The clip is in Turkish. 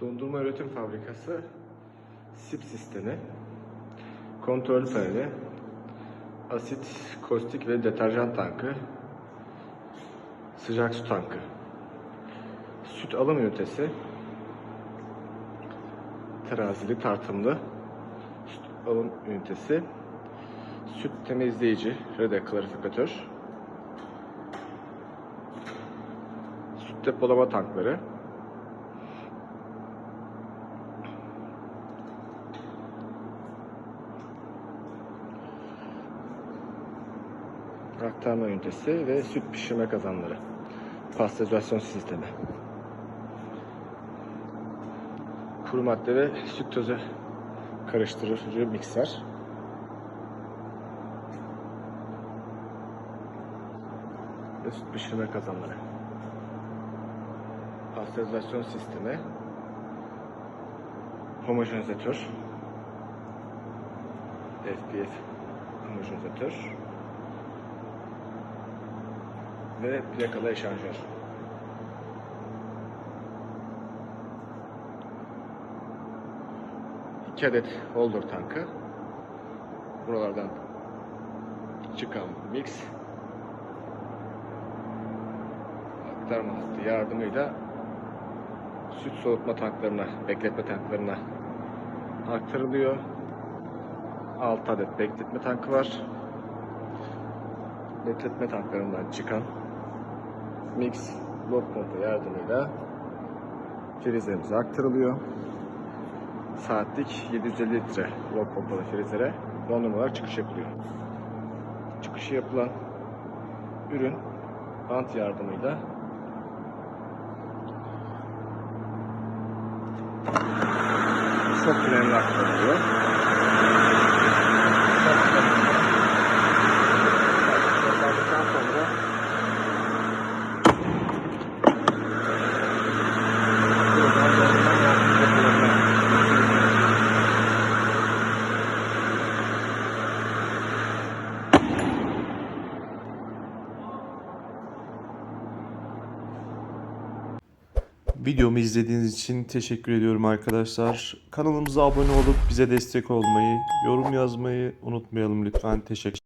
Dondurma üretim fabrikası SIP sistemi, kontrol paneli, asit, kostik ve deterjan tankı, sıcak su tankı, süt alım ünitesi, terazili tartımlı süt alım ünitesi, süt temizleyici, rede klarifikatör, süt depolama tankları, aktarma ünitesi ve süt pişirme kazanları. Pastörizasyon sistemi. Kuru madde ve süt tozu karıştırıcı mikser. Ve süt pişirme kazanları. Pastörizasyon sistemi. Homojenizatör. FPF homojenizatör ve plakalı eşanjör. İki adet holder tankı. Buralardan çıkan mix aktarma hattı yardımıyla süt soğutma tanklarına, bekletme tanklarına aktarılıyor. 6 adet bekletme tankı var bekletme tanklarından çıkan mix blok pompa yardımıyla frizlerimize aktarılıyor. Saatlik 750 litre blok pompalı frizlere dondurmalar çıkış yapılıyor. Çıkışı yapılan ürün bant yardımıyla şok tüneline aktarılıyor. Videomu izlediğiniz için teşekkür ediyorum arkadaşlar. Kanalımıza abone olup bize destek olmayı, yorum yazmayı unutmayalım lütfen. Teşekkür